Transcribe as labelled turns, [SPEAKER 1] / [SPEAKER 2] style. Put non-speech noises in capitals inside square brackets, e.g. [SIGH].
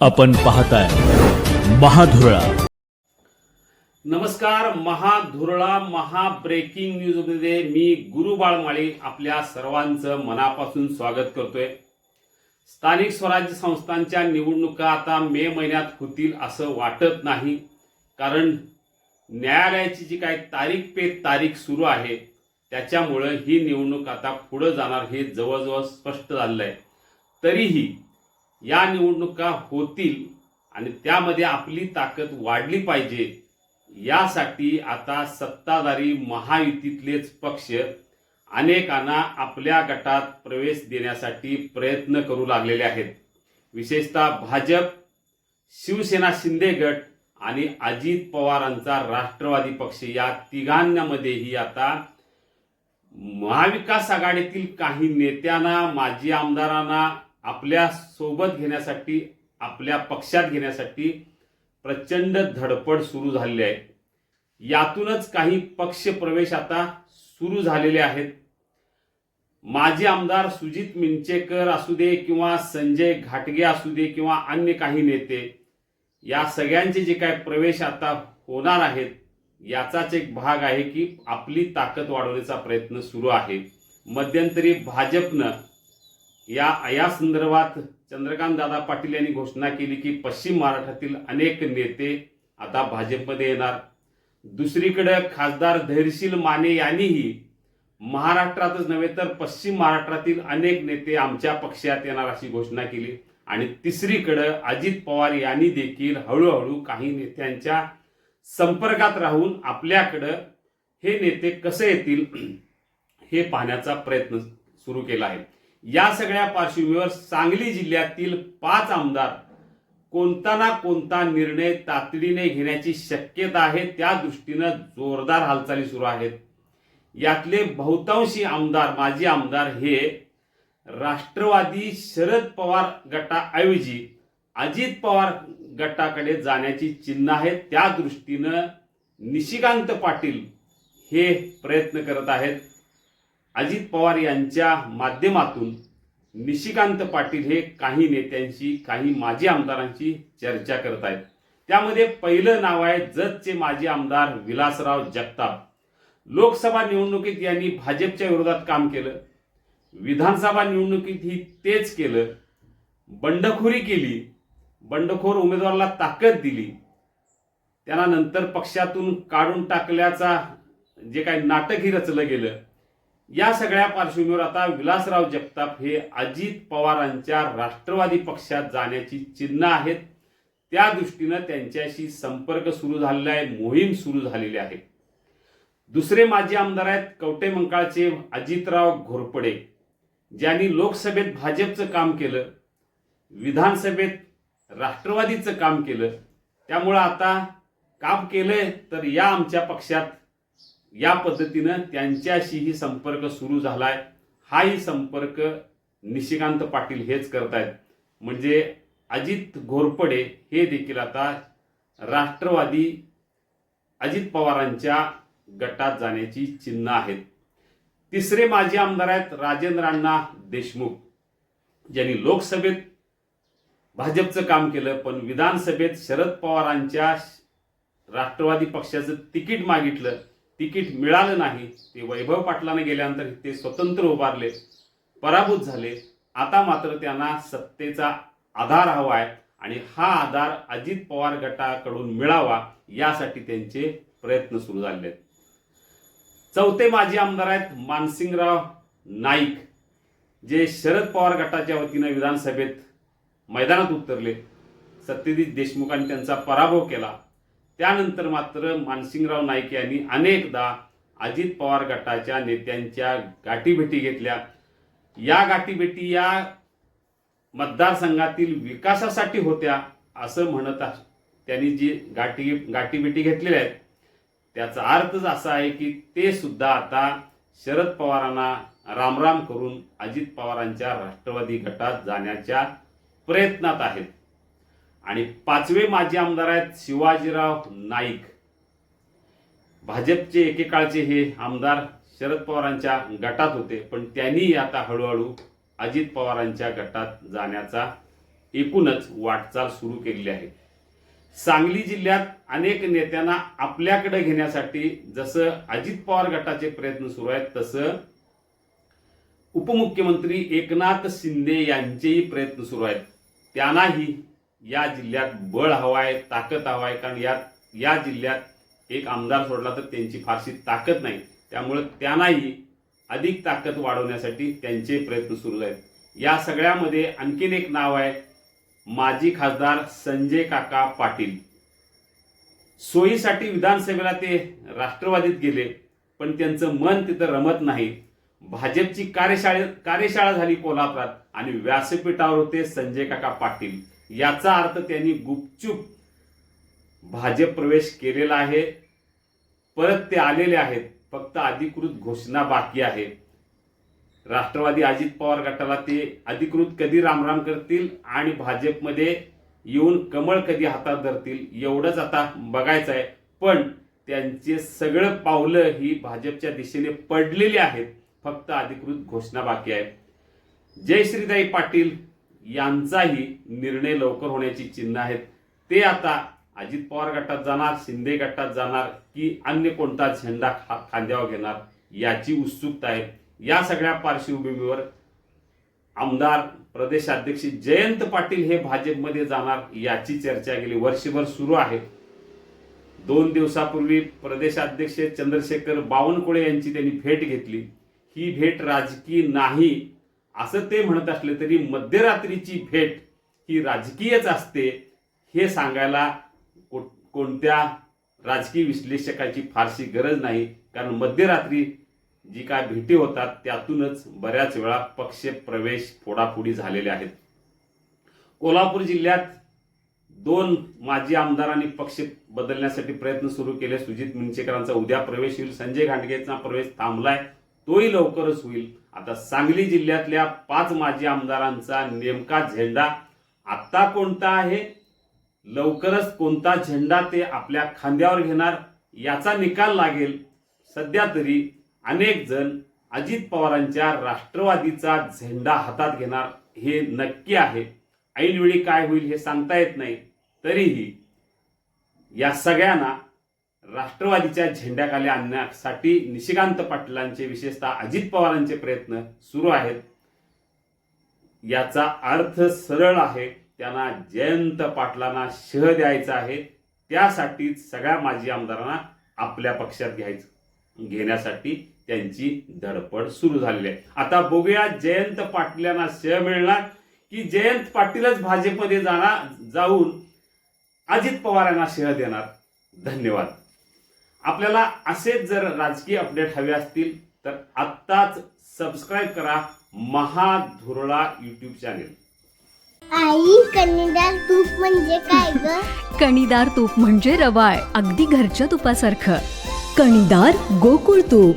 [SPEAKER 1] आपण पाहताय महाधुरळा.
[SPEAKER 2] नमस्कार महाधुरळा महा ब्रेकिंग न्यूजमध्ये मी गुरु बाळमाळी आपल्या सर्वांचं मनापासून स्वागत करतोय. स्थानिक स्वराज्य संस्थांच्या निवडणुका आता मे महिन्यात होतील असं वाटत नाही. कारण न्यायालयाची जी काही तारीख पे तारीख सुरू आहे त्याच्यामुळं ही निवडणूक आता पुढं जाणार हे जवळजवळ स्पष्ट झालेलं आहे. तरीही या निवडणुका होतील आणि त्यामध्ये आपली ताकद वाढली पाहिजे यासाठी आता सत्ताधारी महायुतीतलेच पक्ष अनेकांना आपल्या गटात प्रवेश देण्यासाठी प्रयत्न करू लागलेले आहेत. विशेषतः भाजप शिवसेना शिंदे गट आणि अजित पवारांचा राष्ट्रवादी पक्ष या तिघांमध्येही आता महाविकास आघाडीतील काही नेत्यांना माजी आमदारांना आपल्यासोबत घेण्यासाठी आपल्या पक्षात घेण्यासाठी प्रचंड धडपड सुरू झालेली आहे. यातूनच काही पक्ष प्रवेश आता सुरू झालेले आहेत. माजी आमदार सुजित मिंचेकर असू दे किंवा संजय घाटगे असू दे किंवा अन्य काही नेते या सगळ्यांचे जे काय प्रवेश आता होणार आहेत याचाच एक भाग आहे की आपली ताकद वाढवण्याचा प्रयत्न सुरू आहे. मध्यंतरी भाजपनं या या संदर्भात चंद्रकांत दादा पाटील यांनी घोषणा केली की पश्चिम महाराष्ट्रातील अनेक नेते आता भाजपमध्ये येणार. दुसरीकडे खासदार धैर्यशील माने यांनीही महाराष्ट्रातच नव्हे तर पश्चिम महाराष्ट्रातील अनेक नेते आमच्या पक्षात येणार अशी घोषणा केली. आणि तिसरीकडे अजित पवार यांनी देखील हळूहळू काही नेत्यांच्या संपर्कात राहून आपल्याकडं हे नेते कसे येतील हे पाहण्याचा प्रयत्न सुरू केला आहे. या सगळ्या पार्श्वभूमीवर सांगली जिल्ह्यातील पाच आमदार कोणता ना कोणता निर्णय तातडीने घेण्याची शक्यता आहे त्या दृष्टीनं जोरदार हालचाली सुरू आहेत. यातले बहुतांशी आमदार माजी आमदार हे राष्ट्रवादी शरद पवार गटाऐवजी अजित पवार गटाकडे जाण्याची चिन्ह आहेत. त्या दृष्टीनं निशिकांत पाटील हे प्रयत्न करत आहेत. अजित पवार यांच्या माध्यमातून निशिकांत पाटील हे काही नेत्यांशी काही माजी आमदारांची चर्चा करत आहेत. त्यामध्ये पहिलं नाव आहे जतचे माजी आमदार विलासराव जगताप. लोकसभा निवडणुकीत यांनी भाजपच्या विरोधात काम केलं. विधानसभा निवडणुकीतही तेच केलं. बंडखोरी केली. बंडखोर उमेदवाराला ताकद दिली. त्यांना नंतर पक्षातून काढून टाकल्याचा जे काही नाटकही रचलं गेलं. या सगळ्या पार्श्वभूमीवर आता विलासराव जगताप हे अजित पवारांच्या राष्ट्रवादी पक्षात जाण्याची चिन्ह आहेत. त्या दृष्टीनं त्यांच्याशी संपर्क सुरू झालेला आहे मोहीम सुरू झालेली आहे. दुसरे माजी आमदार आहेत कवटे मंकाळचे अजितराव घोरपडे. ज्यांनी लोकसभेत भाजपचं काम केलं विधानसभेत राष्ट्रवादीचं काम केलं त्यामुळं आता काम केलंय तर या आमच्या पक्षात या पद्धतीनं त्यांच्याशीही संपर्क सुरू झालाय. हाही संपर्क निशिकांत पाटील हेच करतायत. म्हणजे अजित घोरपडे हे देखील आता राष्ट्रवादी अजित पवारांच्या गटात जाण्याची चिन्ह आहेत. तिसरे माजी आमदार आहेत राजेंद्र अण्णा देशमुख. ज्यांनी लोकसभेत भाजपचं काम केलं पण विधानसभेत शरद पवारांच्या राष्ट्रवादी पक्षाचं तिकीट मागितलं. तिकीट मिळालं नाही ते वैभव पाटलाने गेल्यानंतर ते स्वतंत्र उभारले पराभूत झाले. आता मात्र त्यांना सत्तेचा आधार हवा आहे आणि हा आधार अजित पवार गटाकडून मिळावा यासाठी त्यांचे प्रयत्न सुरू झाले आहेत चौथे माजी आमदार आहेत मानसिंगराव नाईक जे शरद पवार गटाच्या वतीनं विधानसभेत मैदानात उतरले. सत्यजित देशमुखांनी त्यांचा पराभव केला. त्यानंतर मात्र मानसिंगराव नाईक यांनी अनेकदा अजित पवार गटाच्या नेत्यांच्या गाठीभेटी घेतल्या. या गाठीभेटी या मतदारसंघातील विकासासाठी होत्या असं म्हणत त्यांनी जी गाठी गाठीभेटी घेतलेल्या आहेत त्याचा अर्थच असा आहे की ते सुद्धा आता शरद पवारांना रामराम करून अजित पवारांच्या राष्ट्रवादी गटात जाण्याच्या प्रयत्नात आहेत. आणि पाचवे माजी आमदार आहेत शिवाजीराव नाईक. भाजपचे एकेकाळचे हे आमदार शरद पवारांच्या गटात होते पण त्यांनी आता हळूहळू अजित पवारांच्या गटात जाण्याचा एकूणच वाटचाल सुरू केलेली आहे. सांगली जिल्ह्यात अनेक नेत्यांना आपल्याकडे घेण्यासाठी जसं अजित पवार गटाचे प्रयत्न सुरू आहेत तसं उपमुख्यमंत्री एकनाथ शिंदे यांचेही प्रयत्न सुरू आहेत. त्यांनाही या जिल्ह्यात बळ हवा आहे ताकद हवा आहे कारण या या जिल्ह्यात एक आमदार सोडला तर त्यांची फारशी ताकद नाही. त्यामुळे त्यांनाही अधिक ताकद वाढवण्यासाठी त्यांचे प्रयत्न सुरू आहेत. या सगळ्यामध्ये आणखीन एक नाव आहे माजी खासदार संजय काका पाटील. सोयीसाठी विधानसभेला ते राष्ट्रवादीत गेले पण त्यांचं मन तिथं रमत नाही. भाजपची कार्यशाळे कार्यशाळा झाली कोल्हापुरात आणि व्यासपीठावर होते संजय काका पाटील. याचा अर्थ त्यांनी गुपचूप भाजप प्रवेश केलेला आहे. परत ते आलेले आहेत. फक्त अधिकृत घोषणा बाकी आहे. राष्ट्रवादी अजित पवार गटाला ते अधिकृत कधी रामराम करतील आणि भाजपमध्ये येऊन कमळ कधी हातात धरतील एवढंच आता बघायचं आहे. पण त्यांचे सगळं पावलं ही भाजपच्या दिशेने पडलेली आहेत. फक्त अधिकृत घोषणा बाकी आहे. जयश्रीताई पाटील यांचाही निर्णय लवकर होण्याची चिन्ह आहेत. ते आता अजित पवार गटात जाणार शिंदे गटात जाणार की अन्य कोणता झेंडा खा खांद्यावर घेणार याची उत्सुकता आहे. या सगळ्या पार्श्वभूमीवर आमदार प्रदेशाध्यक्ष जयंत पाटील हे भाजपमध्ये जाणार याची चर्चा गेली. वर्षभर सुरू आहे. दोन दिवसापूर्वी प्रदेशाध्यक्ष चंद्रशेखर बावनकुळे यांची त्यांनी भेट घेतली. ही भेट राजकीय नाही असं ते म्हणत असले तरी मध्यरात्रीची भेट ही राजकीयच असते हे सांगायला को- कोणत्या राजकीय विश्लेषकाची फारशी गरज नाही. कारण मध्यरात्री जी काय भेटी होतात त्यातूनच बऱ्याच वेळा पक्ष प्रवेश फोडाफोडी झालेले आहेत. कोल्हापूर जिल्ह्यात दोन माजी आमदारांनी पक्ष बदलण्यासाठी प्रयत्न सुरू केले. सुजित मिंचेकरांचा उद्या प्रवेश होईल. संजय घांडगेचा प्रवेश थांबलाय. तोही लवकरच होईल. आता सांगली जिल्ह्यातल्या पाच माजी आमदारांचा नेमका झेंडा आत्ता कोणता आहे? लवकरच कोणता झेंडा ते आपल्या खांद्यावर घेणार? याचा निकाल लागेल. सध्या तरी अनेक जण अजित पवारांच्या राष्ट्रवादीचा झेंडा हातात घेणार हे नक्की आहे. ऐनवेळी काय होईल हे सांगता येत नाही. तरीही या सगळ्यांना राष्ट्रवादीच्या झेंड्याखाली आणण्यासाठी निशिकांत पाटलांचे विशेषतः अजित पवारांचे प्रयत्न सुरू आहेत. याचा अर्थ सरळ आहे त्यांना जयंत पाटलांना शह द्यायचा आहे. त्यासाठी सगळ्या माजी आमदारांना आपल्या पक्षात घ्यायचं घेण्यासाठी त्यांची धडपड सुरू झालेली आहे. आता बघूया जयंत पाटलांना शह मिळणार की जयंत पाटीलच भाजपमध्ये जाणार जाऊन अजित पवारांना शह देणार. धन्यवाद. आपल्याला असेच जर राजकीय अपडेट हवे असतील तर आत्ताच सबस्क्राईब करा महाधुरळा युट्यूब चॅनेल
[SPEAKER 3] आई कन्नडार तूप म्हणजे काय ग? [LAUGHS]
[SPEAKER 4] कणीदार तूप म्हणजे रवाळ अगदी घरच्या तुपासारखं.
[SPEAKER 5] कणीदार गोकुळ तूप.